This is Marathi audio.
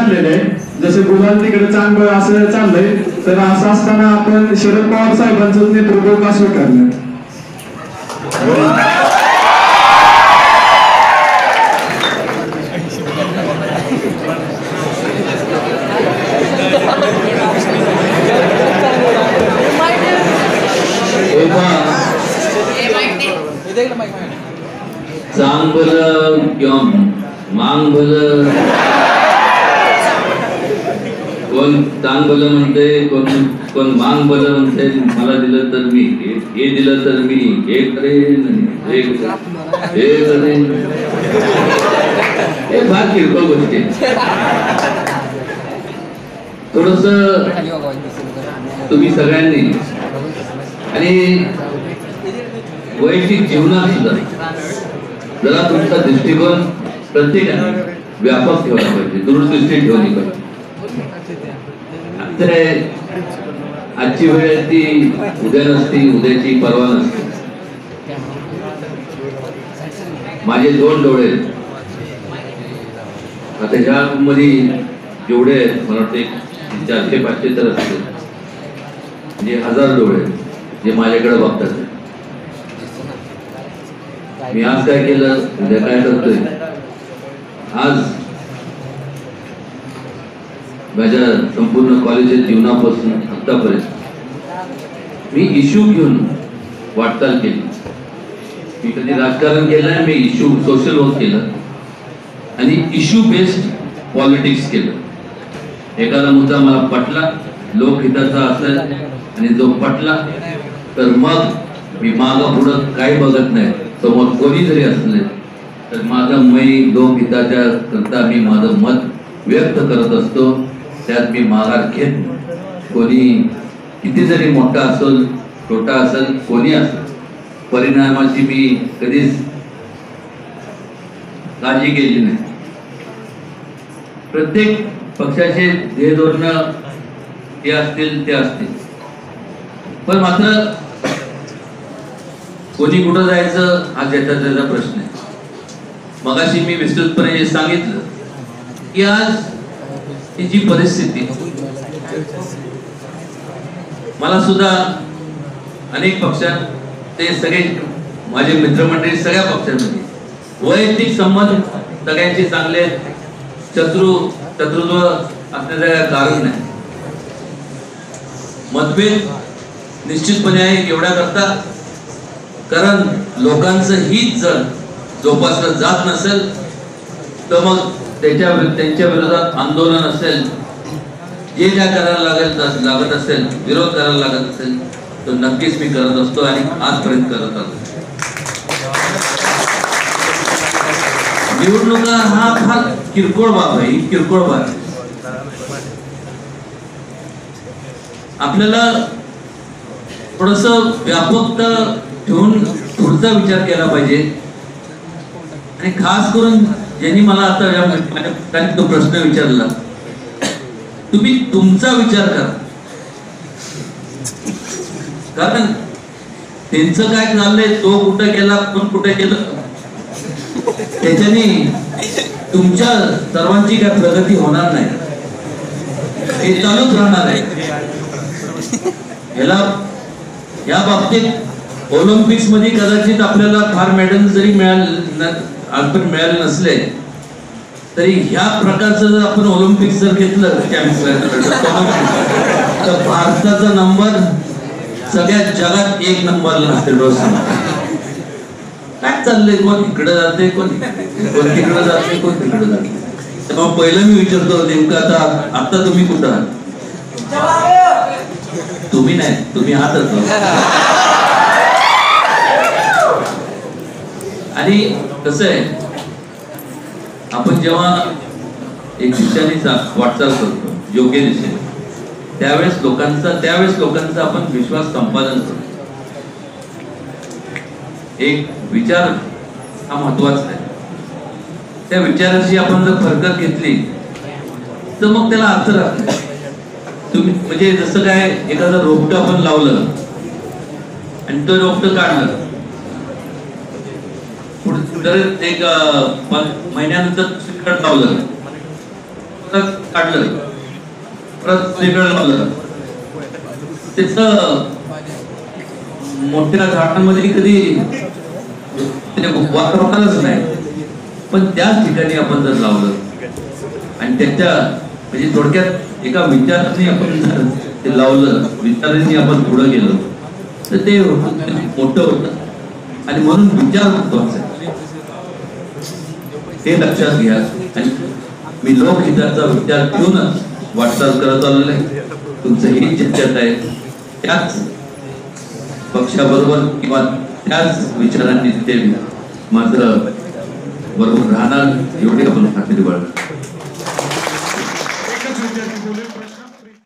चाललेले आहे. जसे गुलाल तिकडे चांगलं असं चाललंय तर असं असताना आपण शरद पवार साहेबांचं नेतृत्व का स्वीकारलं? चांग भलं किंवा मांग भलं कोण तान बल म्हणते कोण कोण मांग बल म्हणते मला दिलं तर मी हे दिलं तर मी हे करेन, हे करेन. हे फार किरकोळ गोष्टी थोडस तुम्ही सगळ्यांनी आणि वैयक्तिक जीवनात सुद्धा जरा तुमचा दृष्टिकोन प्रत्येकाने व्यापक ठेवला पाहिजे दूरदृष्टी ठेवली पाहिजे. तर आजची वेळ ती उद्या नसती उद्याची परवा नसते. माझे दोन डोळे आहेत. आता ह्या मध्ये जेवढे आहेत मला वाटते चारशे पाचशे तर असतील. म्हणजे हजार डोळे जे माझ्याकडे बघतात. मी आज काय केलं उद्या काय करतोय आज माझ्या संपूर्ण कॉलेज जीवनापासून आत्तापर्यंत मी इश्यू घेऊन वाटचाल केली. मी कधी राजकारण केलं मी इश्यू सोशल वर्क केलं आणि इश्यू बेस्ड पॉलिटिक्स केलं. एखादा मुद्दा मला पटला लोकहिताचा असेल आणि जो पटला तर मग मी मागं पुढं काही बघत नाही. समोर कोणी जरी असले तर माझं मी लोकहिताच्या करता मी माझं मत व्यक्त करत असतो. त्यात मी माघार घेत कोणी किती जरी मोठा असेल छोटा असेल कोणी असेल परिणामाची मी कधीच काळजी केली नाही. प्रत्येक पक्षाचे ध्येय धोरण ते असतील ते असतील. पण मात्र कोणी कुठं जायचं हा त्याचा त्याचा प्रश्न आहे. मगाशी मी विस्तृतपणे सांगितलं की आज ही जी परिस्थिती. मला सुद्धा अनेक पक्षात ते सगळे माझे मित्रमंडळी सगळ्या पक्षांमध्ये वैयक्तिक संबंध सगळ्यांचे चांगले शत्रू शत्रुत्व असण्याचं कारण नाही. मतभेद निश्चितपणे आहे एवढ्या करता कारण लोकांचं हित जर जोपासलं जात नसेल तर मग त्याच्या त्यांच्या विरोधात आंदोलन असेल जे ज्या करायला लागेल लागत असेल विरोध करायला लागत असेल तो नक्कीच मी करत असतो आणि आजपर्यंत करत असतो निवडणुका हा फार किरकोळ बाब आहे किरकोळ बाब आहे. आपल्याला थोडस व्यापकता ठेवून पुढचा विचार केला पाहिजे. आणि खास करून यांनी मला आता या माझ्या तो प्रश्न विचारला. तुम्ही तुमचा विचार करा. कारण त्यांचं काय चाललंय तो कुठं गेला पण कुठे गेलं? त्याच्याने तुमच्या सर्वांची काय प्रगती होणार नाही. हे चालूच राहणार आहे. याला या बाबतीत ऑलिम्पिक्समध्ये कदाचित आपल्याला फार मेडल जरी मिळाले आजपर्यंत मिळाले नसले तरी ह्या प्रकारचं जर आपण ऑलिम्पिक जर घेतलं तर भारताचा नंबर सगळ्या जगात एक नंबरला राहते काय चाललंय? कोण इकडे जाते कोण कोण तिकडे जाते कोण तिकडे जाते? तर पहिलं मी विचारतो नेमकं आता आता तुम्ही कुठं आहात? तुम्ही नाही तुम्ही आहातच आणि कसं आहे? आपण जेव्हा एक दिशेने चा- वाटचाल करतो योग्य दिशेने त्यावेळेस लोकांचा त्यावेळेस लोकांचा आपण विश्वास संपादन करतो. एक विचार हा महत्त्वाचा आहे. त्या विचाराची आपण जर फरकत घेतली तर मग त्याला अर्थ राहत नाही. तुम्ही म्हणजे जसं काय एखादं रोपटं आपण लावलं आणि तो रोपट काढलं पुढे एक महिन्यानंतर दुसरीकडे लावलं परत काढलं परत दुसरीकडे लावलं त्याच मोठ्या झाडांमध्ये कधी वापर होणारच नाही पण त्याच ठिकाणी आपण जर लावलं आणि त्याच्या म्हणजे थोडक्यात एका विचाराने आपण जर ते लावलं विचारांनी आपण पुढं गेलो तर ते मोठं होतं आणि म्हणून विचार महत्त्वाचा आहे. हे लक्षात घ्या. आणि मी लोकहिताचा विचार घेऊनच वाटचाल करत आलेलो आहे. तुमचं ही चिंतन आहे त्याच पक्षाबरोबर किंवा त्याच विचारांनी ते मात्र बरोबर राहणार एवढी आपण खात्री बाळगणार